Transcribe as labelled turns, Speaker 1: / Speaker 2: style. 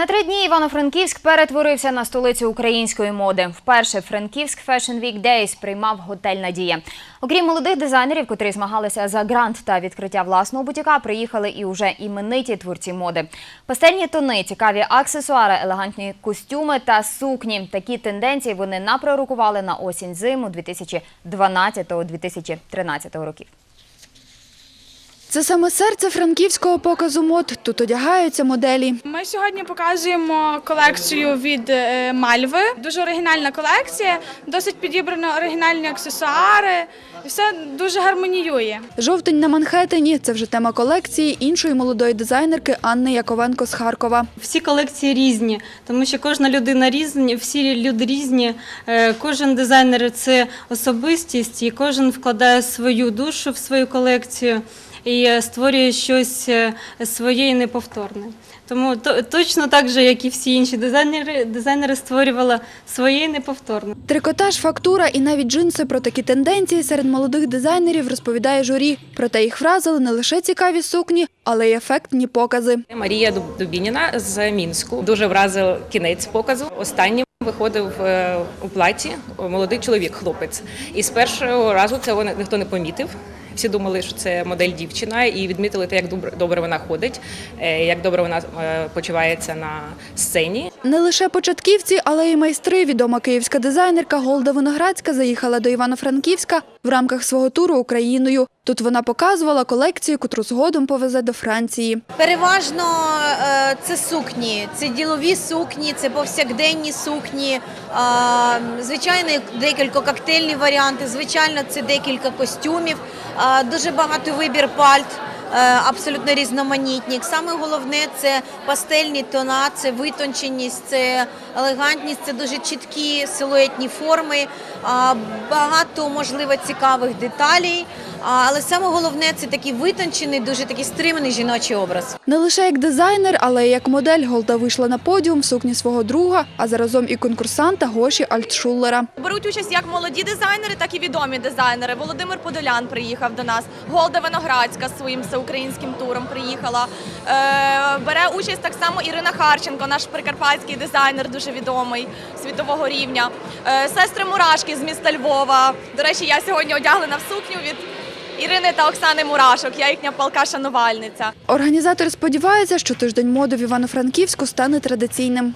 Speaker 1: На три дні Івано-Франківськ перетворився на столицю української моди. Вперше Франківськ Fashion Week Days приймав готель Надія. Окрім молодих дизайнерів, котрі змагалися за грант та відкриття власного бутіка, приїхали і уже імениті творці моди. Пастельні тони, цікаві аксесуари, елегантні костюми та сукні. Такі тенденції вони напророкували на осінь зиму 2012-2013 років.
Speaker 2: Це саме серце франківського показу мод. Тут одягаються моделі.
Speaker 3: Ми сьогодні показуємо колекцію від е, Мальви. Дуже оригінальна колекція, досить підібрано оригінальні аксесуари. І все дуже гармоніює.
Speaker 2: Жовтень на Манхеттені – це вже тема колекції іншої молодої дизайнерки Анни Яковенко з Харкова.
Speaker 4: Всі колекції різні, тому що кожна людина різні, всі люди різні. Е, Кожен дизайнер це особистість, і кожен вкладає свою душу в свою колекцію і е, створює щось е, своє і неповторне. Тому то- точно так же, як і всі інші дизайнери, дизайнери створювали своє і неповторне.
Speaker 2: Трикотаж, фактура і навіть джинси про такі тенденції серед молодих дизайнерів розповідає журі. Проте їх вразили не лише цікаві сукні, але й ефектні покази.
Speaker 5: Марія Дуб- Дубініна з Мінську дуже вразив кінець показу. Останнім виходив е, у платі молодий чоловік, хлопець. І з першого разу цього ні- ніхто не помітив. Всі думали, що це модель дівчина, і відмітили те, як добре, добре вона ходить, е, як добре вона е, почувається на сцені.
Speaker 2: Не лише початківці, але й майстри. Відома київська дизайнерка Голда Виноградська заїхала до Івано-Франківська в рамках свого туру Україною. Тут вона показувала колекцію, котру згодом повезе до Франції.
Speaker 6: Переважно е, це сукні, це ділові сукні, це повсякденні сукні. Звичайно, декілька коктейльні варіанти. Звичайно, це декілька костюмів. Дуже багато вибір пальт. Е, Абсолютно різноманітні. Саме головне це пастельні тона, це витонченість, це елегантність, це дуже чіткі силуетні форми, багато можливо цікавих деталей. Але саме головне це такий витончений, дуже такий стриманий жіночий образ.
Speaker 2: Не лише як дизайнер, але й як модель Голда вийшла на подіум в сукні свого друга, а заразом і конкурсанта Гоші Альтшуллера.
Speaker 7: Беруть участь як молоді дизайнери, так і відомі дизайнери. Володимир Подолян приїхав до нас. Голда Виноградська своїм всеукраїнським туром приїхала. Е, бере участь так само Ірина Харченко, наш прикарпатський дизайнер, дуже відомий світового рівня. Е, сестри Мурашки з міста Львова. До речі, я сьогодні одягнена в сукню від Ірини та Оксани Мурашок. Я їхня палка шанувальниця.
Speaker 2: Організатори сподіваються, що тиждень моди в Івано-Франківську стане традиційним.